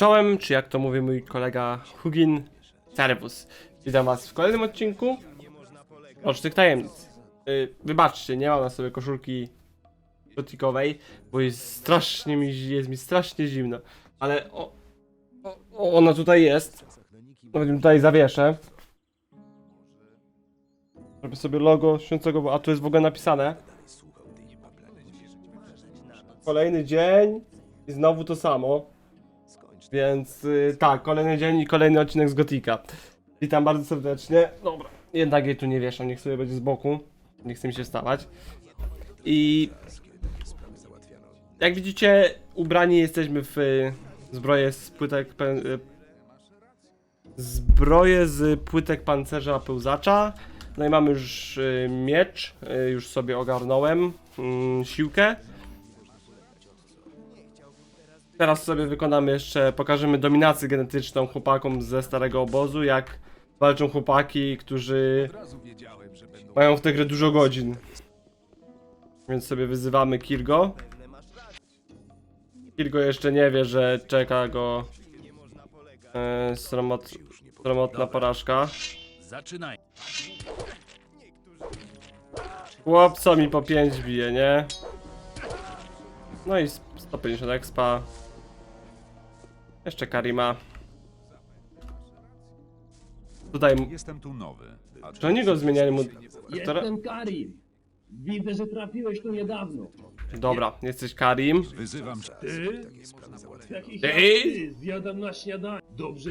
Czołem, czy jak to mówi mój kolega Hugin Servus. Witam was w kolejnym odcinku Rocznych Tajemnic. Yy, wybaczcie, nie mam na sobie koszulki gotikowej, bo jest strasznie mi, jest mi strasznie zimno. Ale o, o, ona tutaj jest. Nawet tutaj zawieszę. Żeby sobie logo świątego, a tu jest w ogóle napisane. Kolejny dzień i znowu to samo. Więc y, tak, kolejny dzień i kolejny odcinek z Gotika. Witam bardzo serdecznie. Dobra, jednak jej tu nie wieszam, niech sobie będzie z boku. Nie chce mi się stawać. I jak widzicie, ubrani jesteśmy w y, zbroję z płytek. y, Zbroję z płytek pancerza pełzacza. No i mamy już y, miecz, y, już sobie ogarnąłem. Mm, siłkę. Teraz sobie wykonamy jeszcze, pokażemy dominację genetyczną chłopakom ze starego obozu, jak walczą chłopaki, którzy mają w tę grę dużo godzin. Więc sobie wyzywamy Kirgo. Kirgo jeszcze nie wie, że czeka go e, sromot, sromotna porażka. Zaczynaj. Chłopco mi po 5 bije, nie? No i 150 expa. Jeszcze Karima. Tutaj, Jestem tu nowy. A czy oni go zmieniali mu... Jestem Karim. Widzę, że trafiłeś tu niedawno. Dobra, jesteś Karim. Wyzywam cię. Ty? Jakiś Ty? Zjadam na śniadanie. Dobrze,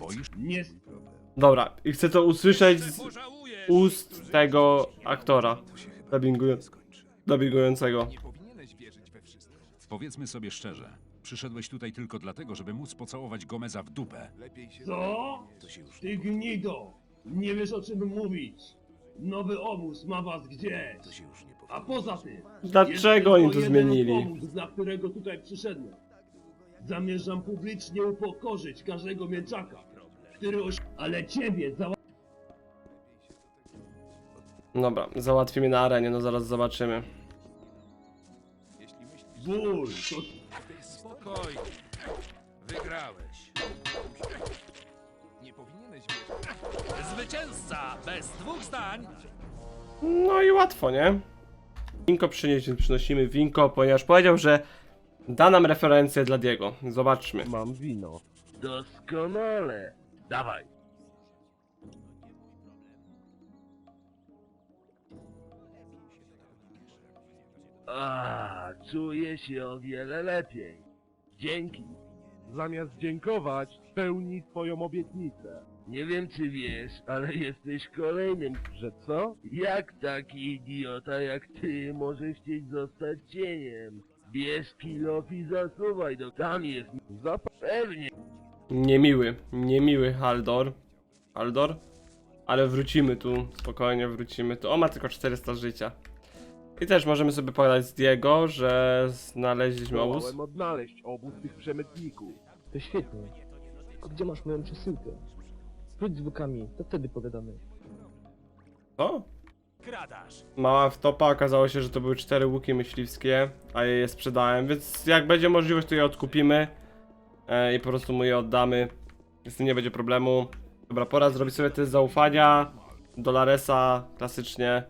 Boisz? nie... Dobra, i chcę to usłyszeć z ust tego aktora. Dubbingują- Dubbingującego. Powiedzmy sobie szczerze. Przyszedłeś tutaj tylko dlatego, żeby móc pocałować Gomeza w dupę. Co? Ty gnido! Nie wiesz o czym mówić. Nowy obóz ma was gdzieś. A poza tym... Dlaczego jest oni to tylko jeden zmienili? Obóz, dla którego tutaj przyszedłem. Zamierzam publicznie upokorzyć każdego mięczaka, który oś... Ale ciebie za... Dobra, załatwimy na arenie, no zaraz zobaczymy. Ból, to Spokojnie. Wygrałeś. Zwycięzca bez dwóch zdań. No i łatwo, nie? Winko przynieść, więc przynosimy winko, ponieważ powiedział, że da nam referencję dla Diego. Zobaczmy. Mam wino. Doskonale. Dawaj. Czuję się o wiele lepiej. Dzięki. Zamiast dziękować, spełnij swoją obietnicę. Nie wiem czy wiesz, ale jesteś kolejnym. Że co? Jak taki idiota jak ty może chcieć zostać cieniem? Bierz kilof i zasuwaj do... Tam jest... Zap... Pewnie. Niemiły, niemiły Haldor. Haldor? Ale wrócimy tu, spokojnie wrócimy tu. O, ma tylko 400 życia. I też możemy sobie pogadać z Diego, że znaleźliśmy obóz. Zdołałem odnaleźć obóz tych przemytników. To świetnie. A gdzie masz moją przesyłkę? Wróć z bokami, to wtedy pogadamy. O, Kradasz. mała wtopa, okazało się, że to były cztery łuki myśliwskie, a je je sprzedałem, więc jak będzie możliwość, to je odkupimy e, i po prostu mu je oddamy. Z tym nie będzie problemu. Dobra, pora zrobić sobie test zaufania. Dolaresa, klasycznie.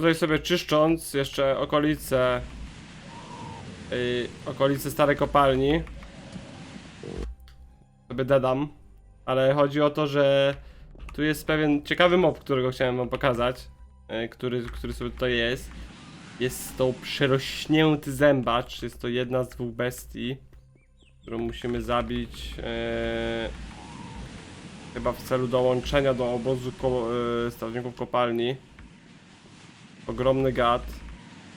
Tutaj sobie czyszcząc jeszcze okolice y, okolice starej kopalni sobie dedam, ale chodzi o to, że tu jest pewien ciekawy mob, którego chciałem wam pokazać, e, który, który sobie tutaj jest. Jest to przerośnięty zębacz, jest to jedna z dwóch bestii, którą musimy zabić e, chyba w celu dołączenia do obozu ko e, strażników kopalni. Ogromny gad,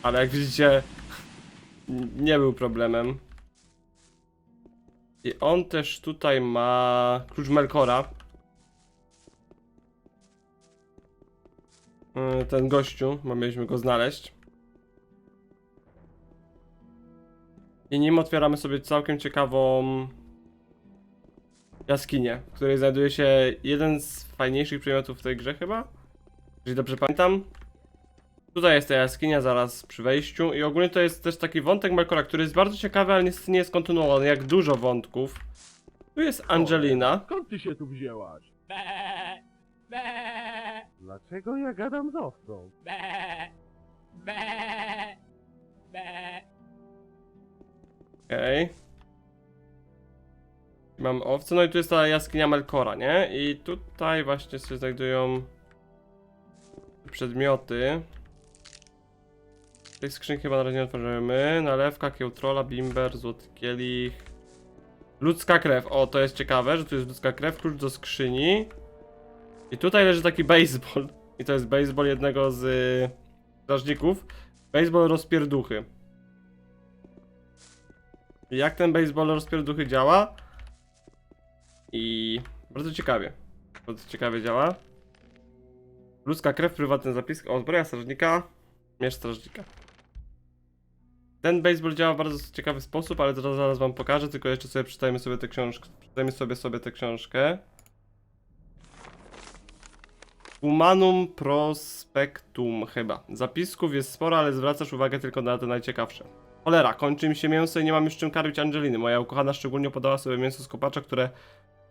ale jak widzicie nie był problemem. I on też tutaj ma klucz Melkora. Yy, ten gościu, bo mieliśmy go znaleźć. I nim otwieramy sobie całkiem ciekawą jaskinię, w której znajduje się jeden z fajniejszych przedmiotów w tej grze chyba. Jeżeli dobrze pamiętam. Tutaj jest ta jaskinia zaraz przy wejściu i ogólnie to jest też taki wątek Melkora, który jest bardzo ciekawy, ale niestety nie jest kontynuowany, jak dużo wątków. Tu jest Angelina. Skąd ty się tu wzięłaś? Dlaczego ja gadam z owcą? Okej. Mam owce, no i tu jest ta jaskinia Melkora, nie? I tutaj właśnie się znajdują przedmioty. Tej skrzynki chyba na razie nie otworzymy. Nalewka, kiełtrola, bimber, złoty kielich. Ludzka krew. O, to jest ciekawe, że tu jest ludzka krew, klucz do skrzyni. I tutaj leży taki baseball. I to jest baseball jednego z y, strażników. Baseball rozpierduchy. Jak ten baseball rozpierduchy działa? I bardzo ciekawie. Bardzo ciekawie działa. Ludzka krew, prywatny zapis. O, zbroja strażnika. Miecz strażnika. Ten baseball działa w bardzo ciekawy sposób, ale zaraz, zaraz wam pokażę, tylko jeszcze sobie przeczytajmy sobie tę książkę. Przeczytajmy sobie sobie tę książkę. Humanum prospectum chyba. Zapisków jest sporo, ale zwracasz uwagę tylko na te najciekawsze. Cholera, kończy mi się mięso i nie mam już czym karmić Angeliny. Moja ukochana szczególnie podała sobie mięso z kopacza, które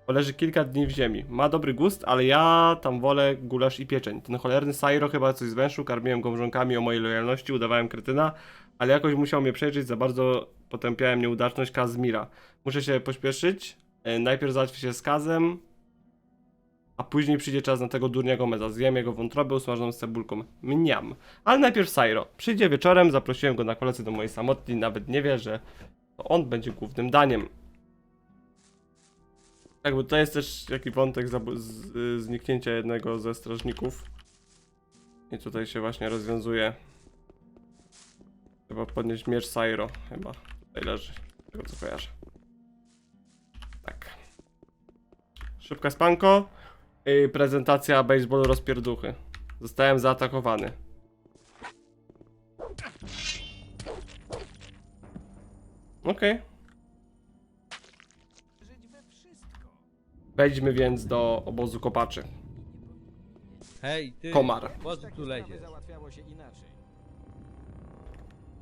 leży kilka dni w ziemi. Ma dobry gust, ale ja tam wolę gulasz i pieczeń. Ten cholerny Sairo chyba coś zwęszył, karmiłem go mrzonkami o mojej lojalności, udawałem kretyna, ale jakoś musiał mnie przejrzeć, za bardzo potępiałem nieudaczność Kazmira. Muszę się pośpieszyć, e, najpierw załatwię się z Kazem, a później przyjdzie czas na tego durnia Gomeza. Zjem jego wątrobę usmażoną z cebulką. Mniam. Ale najpierw Sairo. Przyjdzie wieczorem, zaprosiłem go na kolację do mojej samotni, nawet nie wie, że to on będzie głównym daniem. Tak, bo to jest też taki wątek z, y, zniknięcia jednego ze strażników. I tutaj się właśnie rozwiązuje. Trzeba podnieść miecz Sairo, chyba. Tutaj leży, tego co kojarzę. Tak. Szybka spanko. I prezentacja baseballu rozpierduchy. Zostałem zaatakowany. Okej. Wejdźmy więc do obozu kopaczy. Hej, ty! Komar. Po co tu leziesz? Załatwiało się inaczej.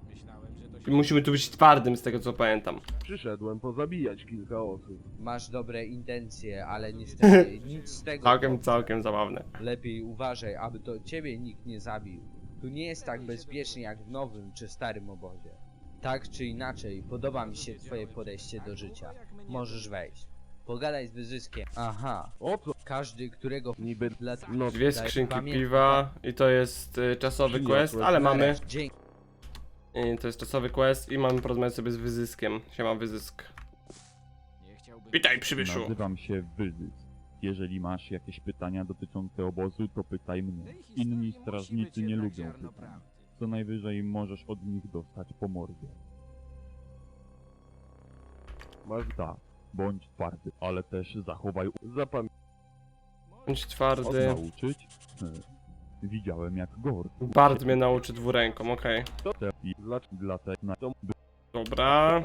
Myślałem, że to I musimy tu być twardym z tego co pamiętam. Przyszedłem pozabijać kilka osób. Masz dobre intencje, ale niestety nic z tego. Całkiem, całkiem zabawne. Lepiej uważaj, aby to ciebie nikt nie zabił. Tu nie jest tak bezpiecznie jak w nowym czy starym obozie. Tak czy inaczej, podoba mi się twoje podejście do życia. Możesz wejść. Pogadaj z wyzyskiem. Aha, O co? każdy, którego Niby... lat No, Dwie skrzynki piwa i to jest y, czasowy quest, ale mamy. Dzięki. I to jest czasowy quest i mamy porozmawiać sobie z wyzyskiem. Siema wyzysk. nie chciałbym... Witaj przybyszu. Nazywam się Wyzysk. Jeżeli masz jakieś pytania dotyczące obozu, to pytaj mnie. Inni strażnicy nie lubią pytań. Co najwyżej możesz od nich dostać po mordzie. Masz... Tak, bądź twardy, ale też zachowaj Zapamiętaj. Bądź twardy. nauczyć. E, Widziałem jak Gord. Bard mnie nauczy dwuręką, okej. Na to Dobra.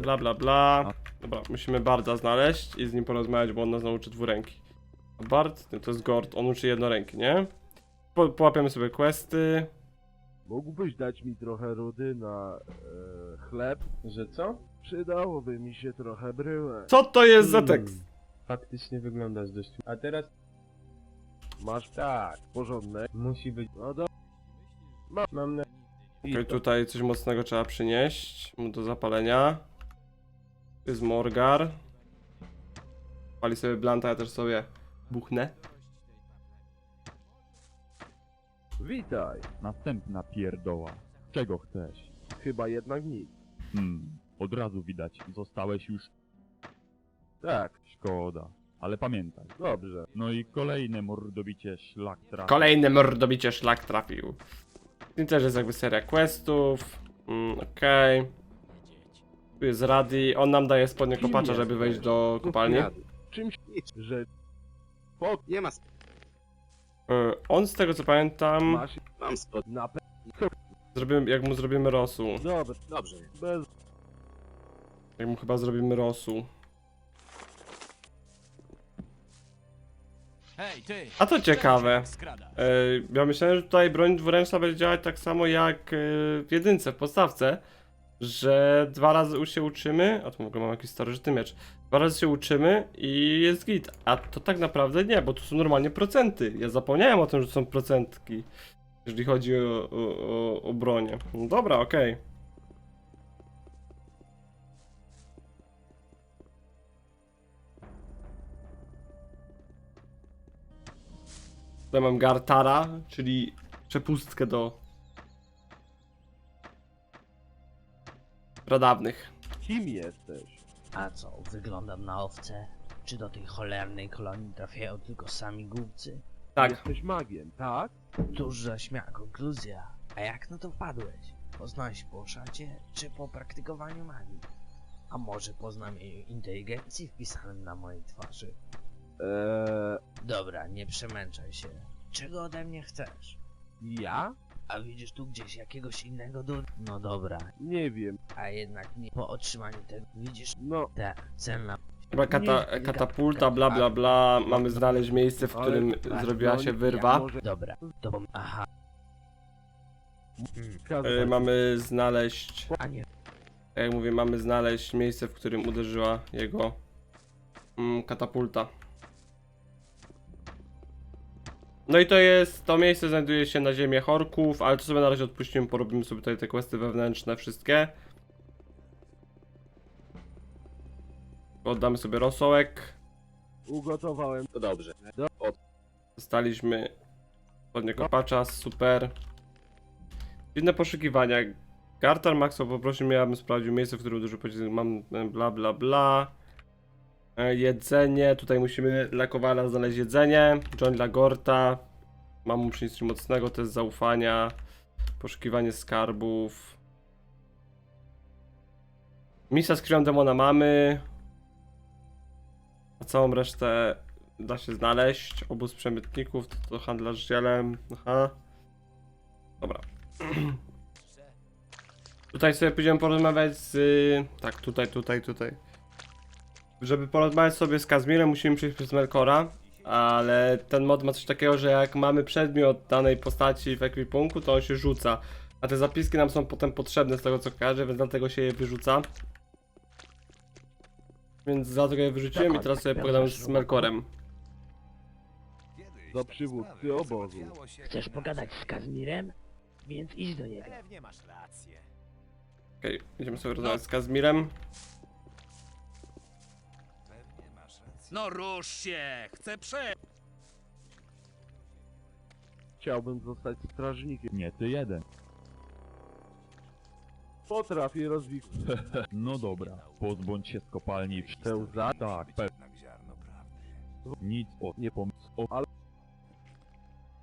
Bla bla bla. Dobra, musimy Barda znaleźć i z nim porozmawiać, bo on nas nauczy dwuręki. A Bard, to jest Gord, on uczy jednoręki, nie? Po, połapiemy sobie questy. Mógłbyś dać mi trochę rudy na e, chleb? Że co? Przydałoby mi się trochę bryłek. Co to jest za tekst? Faktycznie wyglądasz dość. A teraz Masz tak, porządne. musi być. No do... Mam na. Okej, tutaj coś mocnego trzeba przynieść mu do zapalenia. Tu jest Morgar. Pali sobie Blanta, ja też sobie buchnę. Witaj. następna pierdoła. Czego chcesz? Chyba jednak nic. Hmm, od razu widać, zostałeś już Tak, szkoda. Ale pamiętaj. dobrze. No i kolejne mordobicie szlak trafi. Kolejne mordobicie szlak trafił. I też jest jakby seria questów. Mm, Okej. Tu jest Radi. On nam daje spodnie Kim kopacza, żeby wejść do kopalni. Czymś, że... Po... Nie ma. Y, On z tego co pamiętam, Masz... Mam spod. Na pe... zrobimy, jak mu zrobimy rosół. Dobrze. Dobrze. Bez... Jak mu chyba zrobimy rosół. Hej, ty! A to ciekawe. E, ja myślałem, że tutaj broń dwuręczna będzie działać tak samo jak e, w jedynce, w podstawce, że dwa razy się uczymy, a tu w ogóle mam jakiś starożytny miecz, dwa razy się uczymy i jest git, a to tak naprawdę nie, bo tu są normalnie procenty. Ja zapomniałem o tym, że są procentki, jeżeli chodzi o, o, o, o bronię. No dobra, okej. Tutaj mam Gartara, czyli przepustkę do pradawnych. Kim jesteś? A co, wyglądam na owce? Czy do tej cholernej kolonii trafiają tylko sami głupcy? Tak, Jesteś magiem, tak? Cóż za śmiała konkluzja. A jak na to wpadłeś? Poznałeś po szacie, czy po praktykowaniu magii? A może po znamieniu inteligencji wpisanym na mojej twarzy? Eee, Dobra, nie przemęczaj się. Czego ode mnie chcesz? ja? A widzisz tu gdzieś jakiegoś innego dur... No dobra, Nie wiem. a jednak nie. Po otrzymaniu tego widzisz No, te celna chyba kata, katapulta, bla bla bla. Mamy znaleźć miejsce, w którym tak, zrobiła no, się wyrwa. może- Dobra, to. Aha. Kazać. E, Mamy znaleźć, a nie, tak jak mówię, mamy znaleźć miejsce, w którym uderzyła jego mm, katapulta. No i to jest, to miejsce znajduje się na ziemię Horków, ale to sobie na razie odpuścimy, porobimy sobie tutaj te questy wewnętrzne wszystkie. Oddamy sobie rosołek. Ugotowałem. To dobrze. Dostaliśmy spodnie kopacza, super. Inne poszukiwania. Gartar Maxo poprosił mnie, abym sprawdził miejsce, w którym duży pocisk mam bla bla bla. E, Jedzenie, tutaj musimy dla Kowala znaleźć jedzenie. John dla Gorta. Mam mu przynieść mocnego, test zaufania. Poszukiwanie skarbów. Misa z krwią demona mamy. A całą resztę da się znaleźć. Obóz przemytników, to, to handlarz zielem. Aha. Dobra. tutaj sobie pójdziemy porozmawiać z... Tak, tutaj, tutaj, tutaj. Żeby porozmawiać sobie z Kazmirem, musimy przejść przez Melkora. Ale ten mod ma coś takiego, że jak mamy przedmiot danej postaci w ekwipunku, to on się rzuca. A te zapiski nam są potem potrzebne z tego co kojarzę, więc dlatego się je wyrzuca. Więc dlatego je wyrzuciłem i teraz sobie pogadam z Melkorem. Do przywódcy obozu. Chcesz pogadać z Kazmirem? Więc idź do niego. Okej, idziemy sobie rozmawiać z Kazmirem. No rusz się! Chcę prze... Chciałbym zostać strażnikiem. Nie ty jeden. Potrafię rozwikłać No dobra, pozbądź się z kopalni w tę za... Tak, pewnie. Nic o nie pomysł. O, ale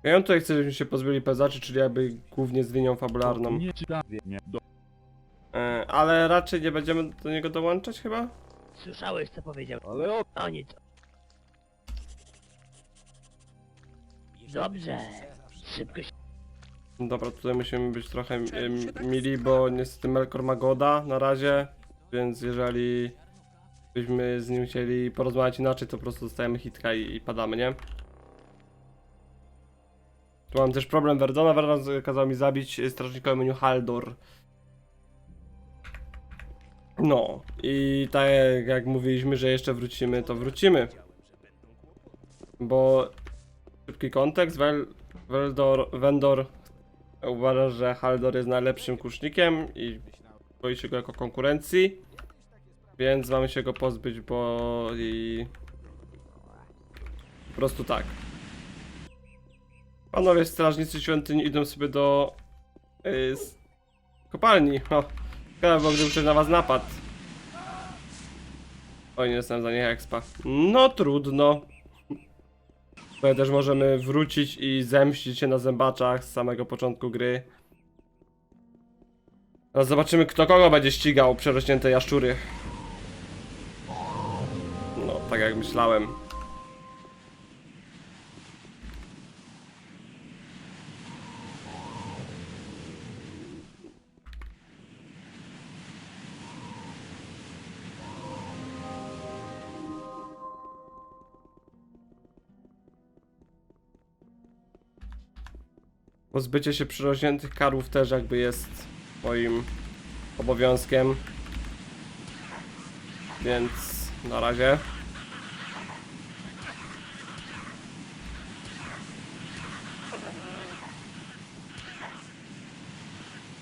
Ja tutaj chcę, żebyśmy się pozbyli pezaczy, czyli jakby głównie z linią fabularną. nie czyta. Nie, do, E, ale raczej nie będziemy do niego dołączać chyba? Słyszałeś co powiedział? Ale o... O nic. Dobrze. Szybko się... Dobra, tutaj musimy być trochę em, mili, bo niestety Melkor ma goda na razie, więc jeżeli byśmy z nim chcieli porozmawiać inaczej, to po prostu dostajemy hitka i, i padamy, nie? Tu mam też problem Verdona, Verdon kazał mi zabić strażnika menu Haldor. No, i tak jak mówiliśmy, że jeszcze wrócimy, to wrócimy. Bo szybki kontekst, Wel, Veldor, Vendor uważa, że Haldor jest najlepszym kusznikiem i boi się go jako konkurencji. Więc mamy się go pozbyć, bo i po prostu tak. Panowie strażnicy świątyni idą sobie do yy, kopalni. O, szkoda, bo gdyby ktoś na was napadł. Oj, nie jestem za nich expa. No trudno. Tutaj też możemy wrócić i zemścić się na zębaczach z samego początku gry. Teraz zobaczymy kto kogo będzie ścigał przerośnięte jaszczury. No, tak jak myślałem. Pozbycie się przyrośniętych karłów też jakby jest moim obowiązkiem. Więc na razie.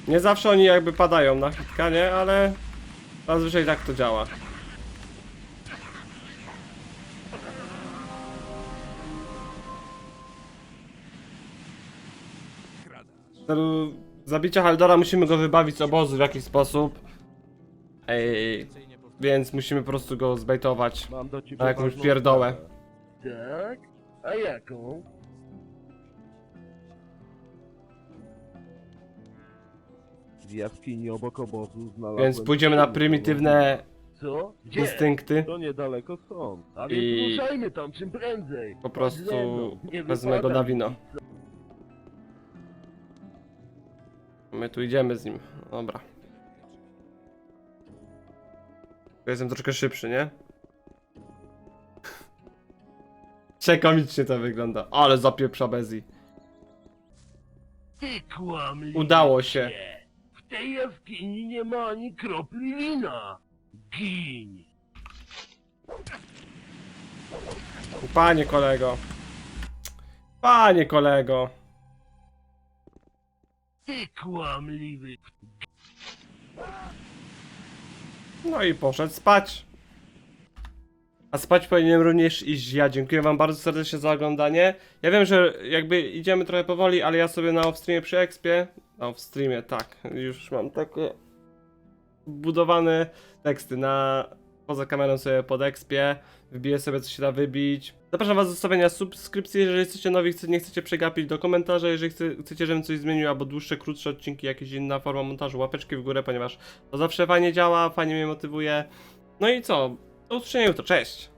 Nie zawsze oni jakby padają na hitka, nie? Ale zazwyczaj tak to działa. W celu zabicia Haldora musimy go wybawić z obozu w jakiś sposób. Ej, więc musimy po prostu go zbejtować. Mam do ciebie Na jakąś ważną pierdołę. sprawę. Tak? A jaką? W jaskini obok obozu znalazłem... Więc pójdziemy na prymitywne Co? Gdzie? instynkty. To niedaleko stąd. A I- ruszajmy tam czym prędzej. Po Chodź prostu mną, nie wezmę go wypadaj. na wino. My tu idziemy z nim. Dobra. Ja Jestem troszkę szybszy, nie? Przekomicznie to wygląda. Ale zapieprza Bezi. Ty Udało się. W tej jaskini nie ma ani kropli wina. Gin. Panie kolego. Panie kolego. Ty kłamliwy. No i poszedł spać. A spać powinienem również iść ja. Dziękuję wam bardzo serdecznie za oglądanie. Ja wiem, że jakby idziemy trochę powoli, ale ja sobie na offstreamie przy expie, na offstreamie, tak, już mam takie budowane teksty na poza kamerą sobie pod expie, wbiję sobie co się da wybić. Zapraszam was do zostawienia subskrypcji, jeżeli jesteście nowi, chcecie, nie chcecie przegapić do komentarza, jeżeli chce, chcecie, żebym coś zmienił, albo dłuższe, krótsze odcinki, jakieś inna forma montażu, łapeczki w górę, ponieważ to zawsze fajnie działa, fajnie mnie motywuje. No i co? Do usłyszenia jutro, cześć!